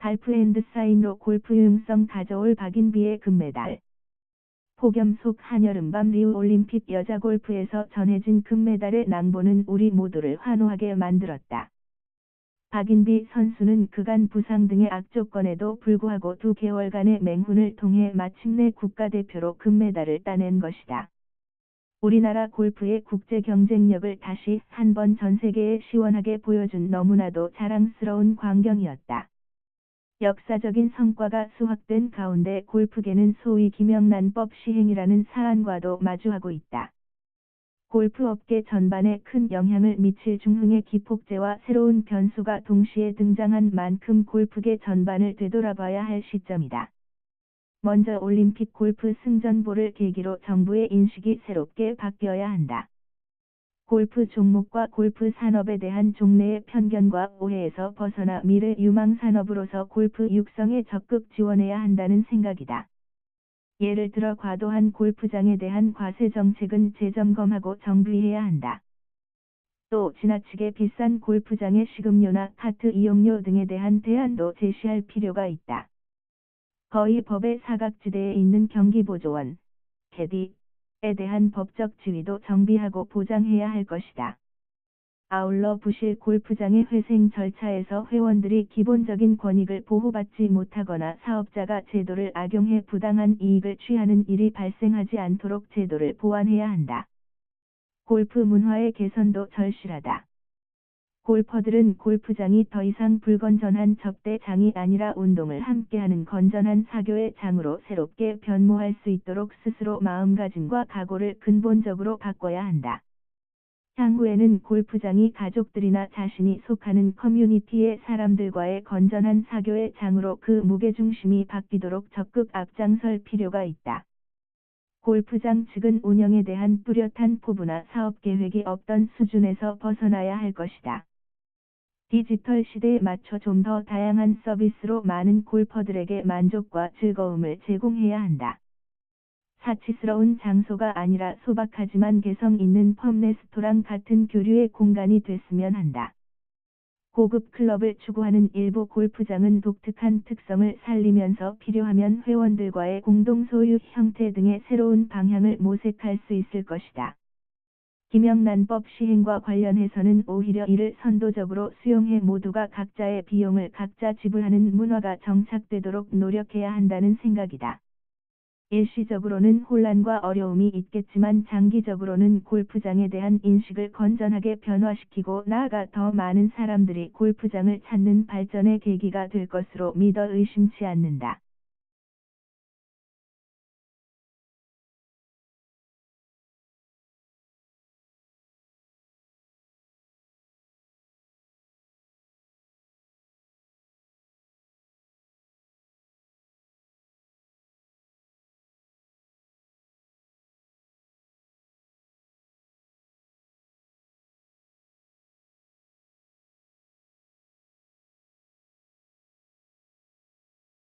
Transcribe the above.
갈프 앤드 사인으로 골프 유용성 가져올 박인비의 금메달. 폭염 속 한여름밤 리우 올림픽 여자 골프에서 전해진 금메달의 낭보는 우리 모두를 환호하게 만들었다. 박인비 선수는 그간 부상 등의 악조건에도 불구하고 두 개월간의 맹훈을 통해 마침내 국가대표로 금메달을 따낸 것이다. 우리나라 골프의 국제 경쟁력을 다시 한 번 전 세계에 시원하게 보여준 너무나도 자랑스러운 광경이었다. 역사적인 성과가 수확된 가운데 골프계는 소위 김영란법 시행이라는 사안과도 마주하고 있다. 골프 업계 전반에 큰 영향을 미칠 중흥의 기폭제와 새로운 변수가 동시에 등장한 만큼 골프계 전반을 되돌아봐야 할 시점이다. 먼저 올림픽 골프 승전보를 계기로 정부의 인식이 새롭게 바뀌어야 한다. 골프 종목과 골프 산업에 대한 종래의 편견과 오해에서 벗어나 미래 유망 산업으로서 골프 육성에 적극 지원해야 한다는 생각이다. 예를 들어 과도한 골프장에 대한 과세 정책은 재점검하고 정비해야 한다. 또 지나치게 비싼 골프장의 식음료나 카트 이용료 등에 대한 대안도 제시할 필요가 있다. 거의 법의 사각지대에 있는 경기보조원, 캐디, 에 대한 법적 지위도 정비하고 보장해야 할 것이다. 아울러 부실 골프장의 회생 절차에서 회원들이 기본적인 권익을 보호받지 못하거나 사업자가 제도를 악용해 부당한 이익을 취하는 일이 발생하지 않도록 제도를 보완해야 한다. 골프 문화의 개선도 절실하다. 골퍼들은 골프장이 더 이상 불건전한 접대장이 아니라 운동을 함께하는 건전한 사교의 장으로 새롭게 변모할 수 있도록 스스로 마음가짐과 각오를 근본적으로 바꿔야 한다. 향후에는 골프장이 가족들이나 자신이 속하는 커뮤니티의 사람들과의 건전한 사교의 장으로 그 무게중심이 바뀌도록 적극 앞장설 필요가 있다. 골프장 측은 운영에 대한 뚜렷한 포부나 사업 계획이 없던 수준에서 벗어나야 할 것이다. 디지털 시대에 맞춰 좀 더 다양한 서비스로 많은 골퍼들에게 만족과 즐거움을 제공해야 한다. 사치스러운 장소가 아니라 소박하지만 개성 있는 펌 레스토랑 같은 교류의 공간이 됐으면 한다. 고급 클럽을 추구하는 일부 골프장은 독특한 특성을 살리면서 필요하면 회원들과의 공동 소유 형태 등의 새로운 방향을 모색할 수 있을 것이다. 김영란법 시행과 관련해서는 오히려 이를 선도적으로 수용해 모두가 각자의 비용을 각자 지불하는 문화가 정착되도록 노력해야 한다는 생각이다. 일시적으로는 혼란과 어려움이 있겠지만 장기적으로는 골프장에 대한 인식을 건전하게 변화시키고 나아가 더 많은 사람들이 골프장을 찾는 발전의 계기가 될 것으로 믿어 의심치 않는다.